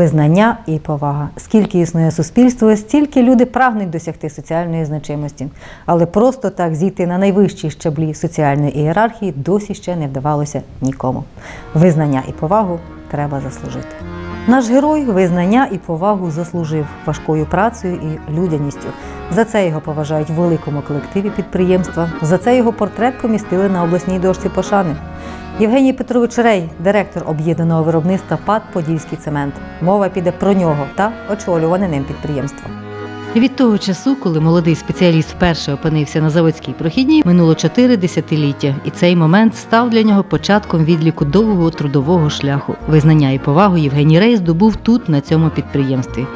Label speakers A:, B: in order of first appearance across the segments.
A: визнання і повага. Скільки існує суспільство, стільки люди прагнуть досягти соціальної значимості. Але просто так зійти на найвищі щаблі соціальної ієрархії досі ще не вдавалося нікому. Визнання і повагу треба заслужити. Наш герой визнання і повагу заслужив важкою працею і людяністю. За це його поважають в великому колективі підприємства. За це його портрет помістили на обласній дошці пошани. Євгеній Петрович Рей, директор об'єднаного виробництва ПАД Подільський цемент. Мова піде про нього та очолюване ним підприємство.
B: Від того часу, коли молодий спеціаліст вперше опинився на заводській прохідній, минуло чотири десятиліття, і цей момент став для нього початком відліку довгого трудового шляху. Визнання і повагу Євгеній Рей здобув тут, на цьому підприємстві.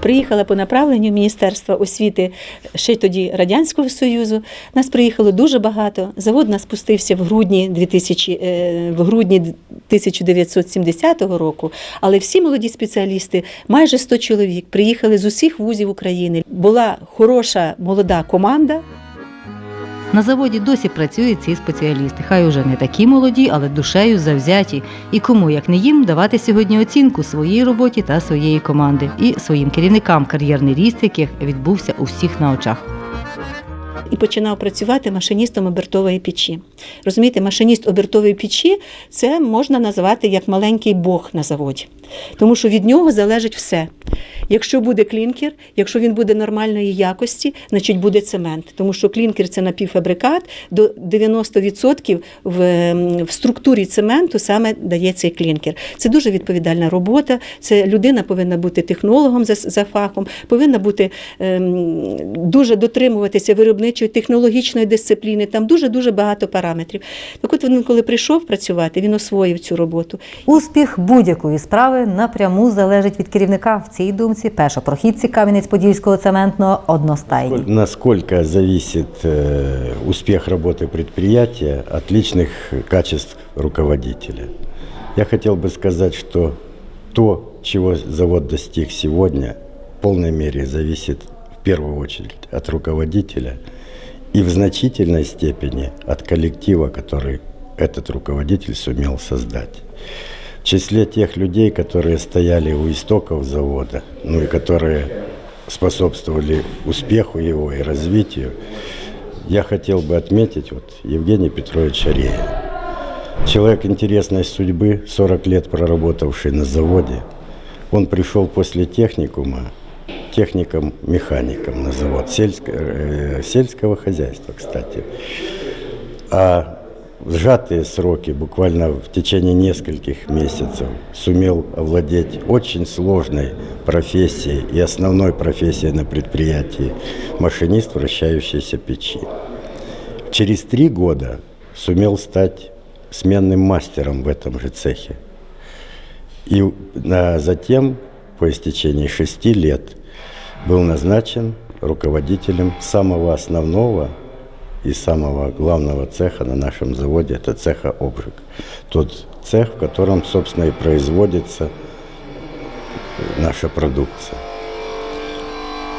C: Приїхала по направленню Міністерства освіти ще тоді Радянського Союзу. Нас приїхало дуже багато. Завод нас спустився в грудні 2000, е, в грудні 1970 року. Але всі молоді спеціалісти, майже 100 чоловік, приїхали з усіх вузів України. Була хороша молода команда.
B: На заводі досі працюють ці спеціалісти. Хай уже не такі молоді, але душею завзяті. І кому, як не їм, давати сьогодні оцінку своїй роботі та своєї команди і своїм керівникам, кар'єрний ріст яких відбувся у всіх на очах.
C: І починав працювати машиністом обертової печі. Розумієте, машиніст обертової печі це можна назвати як маленький бог на заводі, тому що від нього залежить все. Якщо буде клінкер, якщо він буде нормальної якості, значить буде цемент. Тому що клінкер це напівфабрикат, до 90% в, ем, в структурі цементу саме дає цей клінкер. Це дуже відповідальна робота. Це людина повинна бути технологом за, за фахом, повинна бути ем, дуже дотримуватися виробничої технологічної дисципліни. Там дуже дуже багато параметрів. Так от він, коли прийшов працювати, він освоїв цю роботу.
A: Успіх будь-якої справи напряму залежить від керівника. В цій думці першопрохідці Кам'янець-Подільського цементного одностайні.
D: Насколько зависит э, успех работы предприятия от личных качеств руководителя? Я хотел бы сказать, что то, чего завод достиг сегодня, в полной мере зависит в первую очередь от руководителя и в значительной степени от коллектива, который этот руководитель сумел создать. В числе тех людей, которые стояли у истоков завода, ну и которые способствовали успеху его и развитию, я хотел бы отметить вот Евгения Петровича Рея. Человек интересной судьбы, 40 лет проработавший на заводе. Он пришел после техникума, техником-механиком на завод сельско- э, сельского хозяйства, кстати. А в сжатые сроки, буквально в течение нескольких месяцев, сумел овладеть очень сложной профессией и основной профессией на предприятии – машинист вращающейся печи. Через три года сумел стать сменным мастером в этом же цехе. И а, затем, по истечении шести лет, был назначен руководителем самого основного и самого главного цеха на нашем заводе, это цеха «Обжиг». Тот цех, в котором, собственно, и производится наша продукция.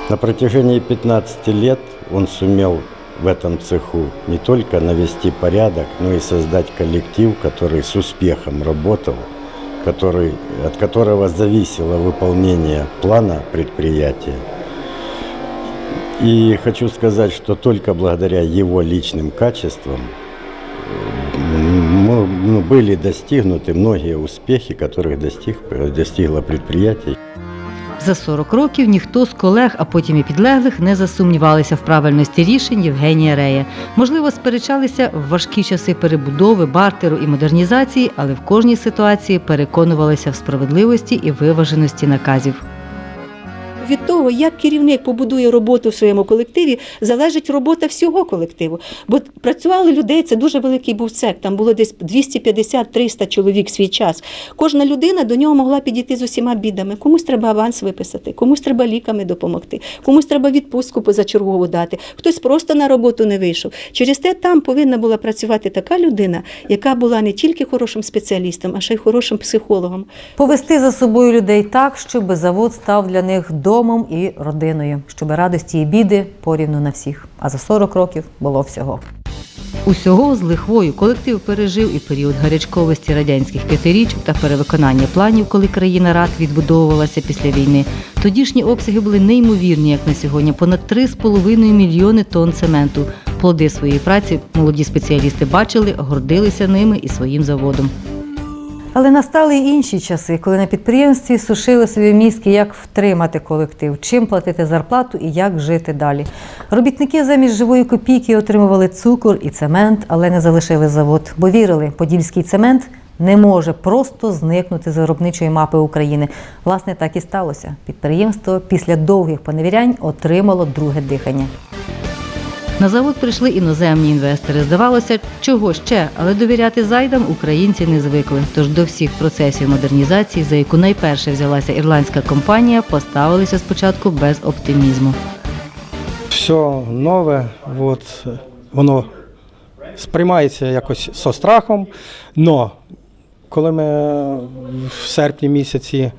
D: На протяжении 15 лет он сумел в этом цеху не только навести порядок, но и создать коллектив, который с успехом работал, который, от которого зависело выполнение плана предприятия. И хочу сказать, что только благодаря его личным качествам м, ну, были достигнуты многие успехи, которых достиг, достигло предприятие.
B: За 40 років ніхто з колег, а потім і підлеглих, не засумнівалися в правильності рішень Євгенія Рея. Можливо, сперечалися в важкі часи перебудови, бартеру і модернізації, але в кожній ситуації переконувалися в справедливості і виваженості наказів.
C: Від того, як керівник побудує роботу в своєму колективі, залежить робота всього колективу. Бо працювали людей, це дуже великий був цех. Там було десь 250-300 чоловік свій час. Кожна людина до нього могла підійти з усіма бідами. Комусь треба аванс виписати, комусь треба ліками допомогти, комусь треба відпустку позачергову дати. Хтось просто на роботу не вийшов. Через те там повинна була працювати така людина, яка була не тільки хорошим спеціалістом, а ще й хорошим психологом.
A: Повести за собою людей так, щоб завод став для них домом і родиною, щоб радості і біди порівну на всіх. А за 40 років було всього.
B: Усього з лихвою колектив пережив і період гарячковості радянських п'ятирічок та перевиконання планів, коли країна рад відбудовувалася після війни. Тодішні обсяги були неймовірні, як на сьогодні, понад 3,5 мільйони тонн цементу. Плоди своєї праці молоді спеціалісти бачили, гордилися ними і своїм заводом.
A: Але настали й інші часи, коли на підприємстві сушили собі мізки, як втримати колектив, чим платити зарплату і як жити далі. Робітники замість живої копійки отримували цукор і цемент, але не залишили завод, бо вірили, подільський цемент не може просто зникнути з виробничої мапи України. Власне, так і сталося. Підприємство після довгих поневірянь отримало друге дихання.
B: На завод прийшли іноземні інвестори. Здавалося, чого ще, але довіряти зайдам українці не звикли. Тож до всіх процесів модернізації, за яку найперше взялася ірландська компанія, поставилися спочатку без оптимізму.
E: все нове, от, воно сприймається якось со страхом. Но коли ми в серпні місяці е,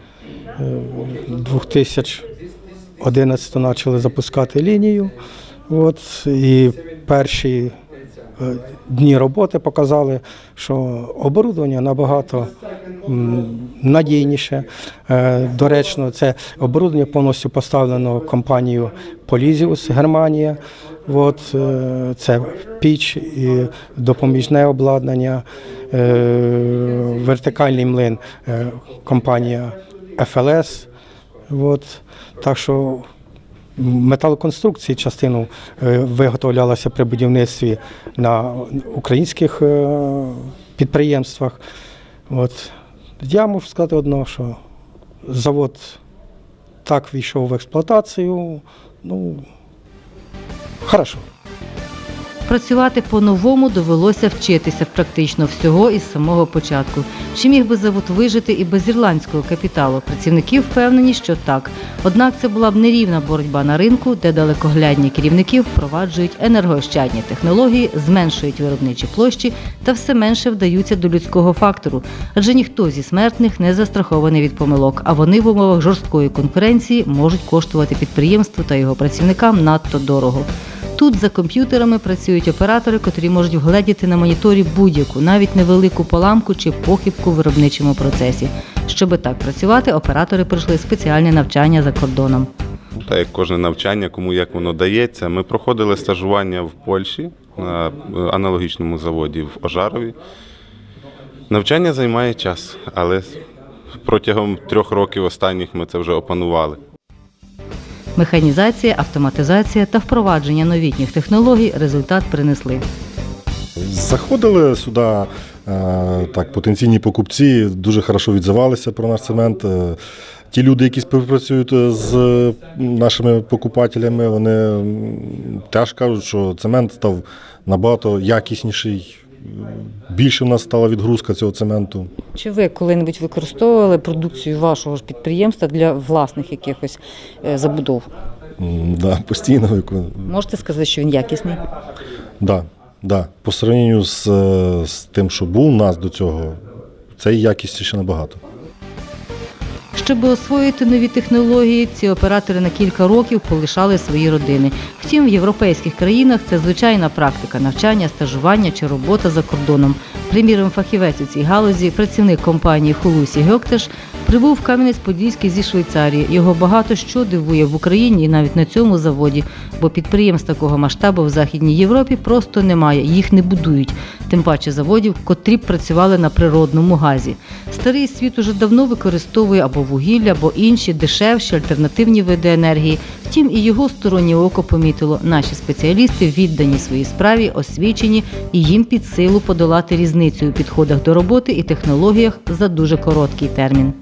E: 2011 почали запускати лінію, от, і перші е, дні роботи показали, що оборудовання набагато надійніше. Е, Доречно, це оборудовання повністю поставлено компанією Полізіус Германія. От, е, це піч і допоміжне обладнання, вертикальний млин компанія FLS. От, так що металоконструкції частину е, виготовлялася при будівництві на українських е, підприємствах. От. Я можу сказати одно, що завод так війшов в експлуатацію. Ну, хорошо.
B: Працювати по-новому довелося вчитися практично всього із самого початку. Чи міг би завод вижити і без ірландського капіталу? Працівники впевнені, що так. Однак це була б нерівна боротьба на ринку, де далекоглядні керівники впроваджують енергоощадні технології, зменшують виробничі площі та все менше вдаються до людського фактору. Адже ніхто зі смертних не застрахований від помилок, а вони в умовах жорсткої конкуренції можуть коштувати підприємству та його працівникам надто дорого. Тут за комп'ютерами працюють оператори, котрі можуть вгледіти на моніторі будь-яку, навіть невелику поламку чи похибку в виробничому процесі. Щоби так працювати, оператори пройшли спеціальне навчання за кордоном.
F: Та як кожне навчання, кому як воно дається. Ми проходили стажування в Польщі на е, аналогічному заводі в Ожарові. Навчання займає час, але протягом трьох років останніх ми це вже опанували.
B: Механізація, автоматизація та впровадження новітніх технологій результат принесли.
G: Заходили сюди е, так, потенційні покупці, дуже хорошо відзивалися про наш цемент. Е, Ті люди, які співпрацюють з нашими покупателями, вони теж кажуть, що цемент став набагато якісніший. Більше в нас стала відгрузка цього цементу.
A: Чи ви коли-небудь використовували продукцію вашого ж підприємства для власних якихось е, забудов?
G: М, Да, постійно виконуємо.
A: Можете сказати, що він якісний?
G: Да, да. По сравненню з, е, з тим, що був у нас до цього, це якісніше набагато.
B: Щоб освоїти нові технології, ці оператори на кілька років полишали свої родини. Втім, в європейських країнах це звичайна практика навчання, стажування чи робота за кордоном. Приміром, фахівець у цій галузі, працівник компанії Хулусі Гьоктеш, прибув в Кам'янець-Подільський зі Швейцарії. Його багато що дивує в Україні і навіть на цьому заводі, бо підприємств такого масштабу в Західній Європі просто немає, їх не будують. Тим паче заводів, котрі б працювали на природному газі. Старий світ уже давно використовує або вугілля, або інші дешевші альтернативні види енергії. Втім, і його стороннє око помітило. Наші спеціалісти віддані своїй справі, освічені, і їм під силу подолати різницю у підходах до роботи і технологіях за дуже короткий термін.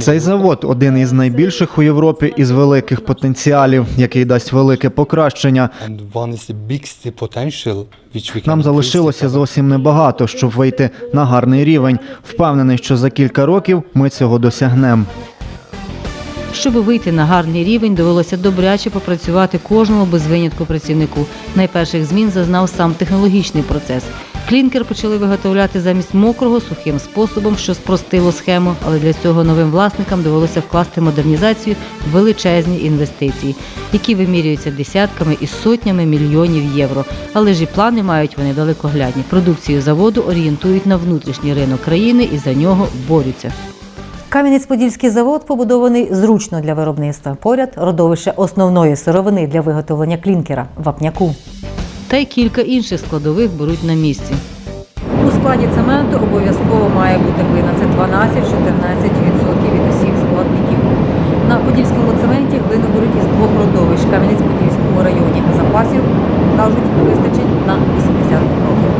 H: Цей завод один із найбільших у Європі із великих потенціалів, який дасть велике покращення. Нам залишилося зовсім небагато, щоб вийти на гарний рівень. Впевнений, що за кілька років ми цього досягнемо.
B: Щоб вийти на гарний рівень, довелося добряче попрацювати кожному без винятку працівнику. Найперших змін зазнав сам технологічний процес. Клінкер почали виготовляти замість мокрого сухим способом, що спростило схему, але для цього новим власникам довелося вкласти модернізацію величезні інвестиції, які вимірюються десятками і сотнями мільйонів євро. Але ж і плани мають вони далекоглядні. Продукцію заводу орієнтують на внутрішній ринок країни і за нього борються.
A: Кам'янець-Подільський завод побудований зручно для виробництва. Поряд родовище основної сировини для виготовлення клінкера вапняку.
B: Та й кілька інших складових беруть на місці.
A: У складі цементу обов'язково має бути глина. Це 12-14% від усіх складників. На подільському цементі глину беруть із двох родовищ Кам'янець-Подільському районі. Запасів кажуть, вистачить на 80 років.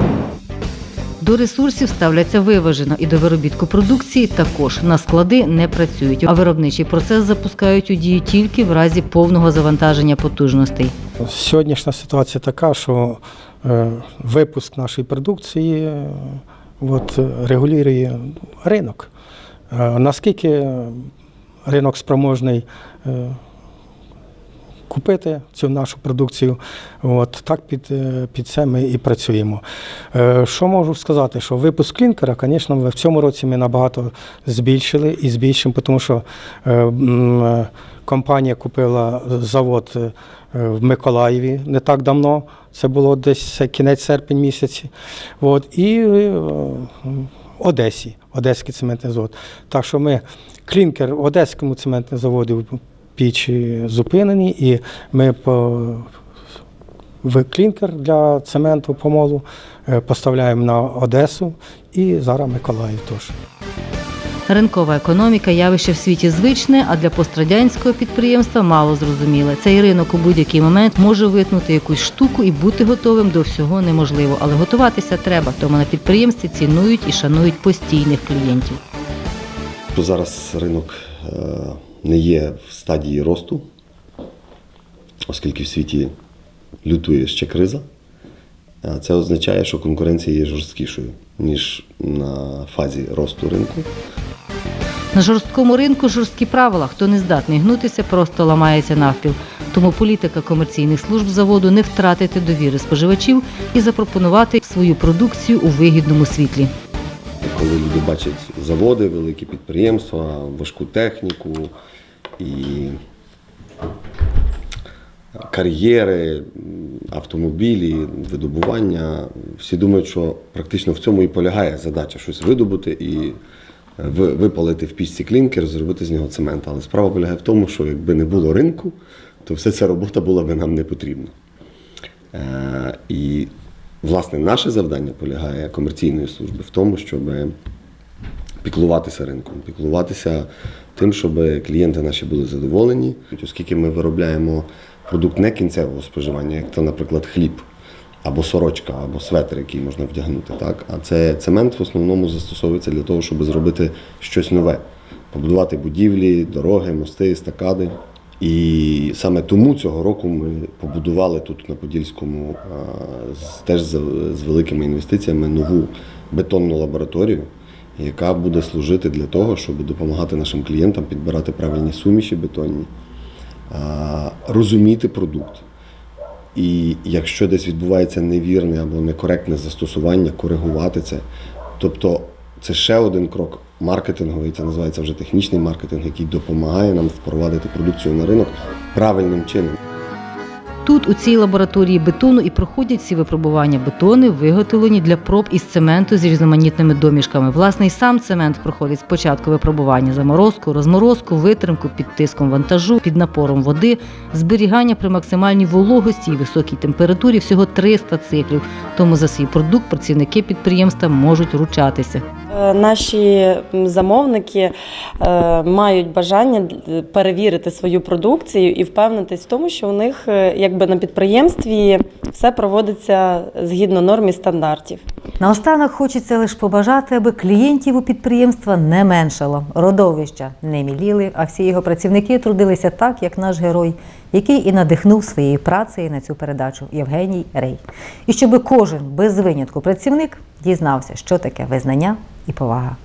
B: До ресурсів ставляться виважено і до виробітку продукції також на склади не працюють, а виробничий процес запускають у дію тільки в разі повного завантаження потужностей.
E: Сьогоднішня ситуація така, що е, випуск нашої продукції е, от, регулює ринок. Е, наскільки ринок спроможний купити цю нашу продукцію, от, так під, е, під це ми і працюємо. Е, Що можу сказати, що випуск клінкера, звісно, в цьому році ми набагато збільшили і збільшимо, тому що е, компанія купила завод в Миколаєві не так давно. Це було десь кінець серпень місяці. От, і Одесі, Одеський цементний завод. Так що ми клінкер в Одеському цементному заводі пічі зупинені, і ми по в клінкер для цементу помолу е, поставляємо на Одесу і зараз Миколаїв теж.
B: Ринкова економіка явище в світі звичне, а для пострадянського підприємства мало зрозуміле. Цей ринок у будь-який момент може витнути якусь штуку і бути готовим до всього неможливо. Але готуватися треба, тому на підприємстві цінують і шанують постійних клієнтів.
I: Зараз ринок е, не є в стадії росту, оскільки в світі лютує ще криза. Це означає, що конкуренція є жорсткішою, ніж на фазі росту ринку.
B: На жорсткому ринку жорсткі правила. Хто не здатний гнутися, просто ламається навпіл. Тому політика комерційних служб заводу не втратити довіри споживачів і запропонувати свою продукцію у вигідному світлі.
I: Коли люди бачать заводи, великі підприємства, важку техніку і кар'єри, автомобілі, видобування, всі думають, що практично в цьому і полягає задача щось видобути і е, випалити в пічці клінкер, зробити з нього цемент. Але справа полягає в тому, що якби не було ринку, то вся ця робота була би нам не потрібна. Е, І, власне, наше завдання полягає комерційної служби в тому, щоб піклуватися ринком, піклуватися тим, щоб клієнти наші були задоволені, оскільки ми виробляємо продукт не кінцевого споживання, як то, наприклад, хліб. Або сорочка, або светр, який можна вдягнути. Так? А це цемент в основному застосовується для того, щоб зробити щось нове, побудувати будівлі, дороги, мости, стакади. І саме тому цього року ми побудували тут на Подільському з- теж з великими інвестиціями нову бетонну лабораторію, яка буде служити для того, щоб допомагати нашим клієнтам підбирати правильні суміші бетонні, розуміти продукт. І якщо десь відбувається невірне або некоректне застосування, коригувати це. Тобто це ще один крок маркетинговий, це називається вже технічний маркетинг, який допомагає нам впровадити продукцію на ринок правильним чином.
B: Тут, у цій лабораторії бетону, і проходять всі випробування. Бетони виготовлені для проб із цементу з різноманітними домішками. Власне, і сам цемент проходить спочатку випробування заморозку, розморозку, витримку під тиском вантажу, під напором води, зберігання при максимальній вологості і високій температурі всього 300 циклів. Тому за свій продукт працівники підприємства можуть ручатися.
J: Е, Наші замовники е, мають бажання перевірити свою продукцію і впевнитись в тому, що у них е, якби на підприємстві все проводиться згідно норм і стандартів.
A: Наостанок хочеться лише побажати, аби клієнтів у підприємства не меншало, родовища не міліли, а всі його працівники трудилися так, як наш герой, який і надихнув своєю працею на цю передачу Євгеній Рей. І щоб кожен без винятку працівник дізнався, що таке визнання і повага.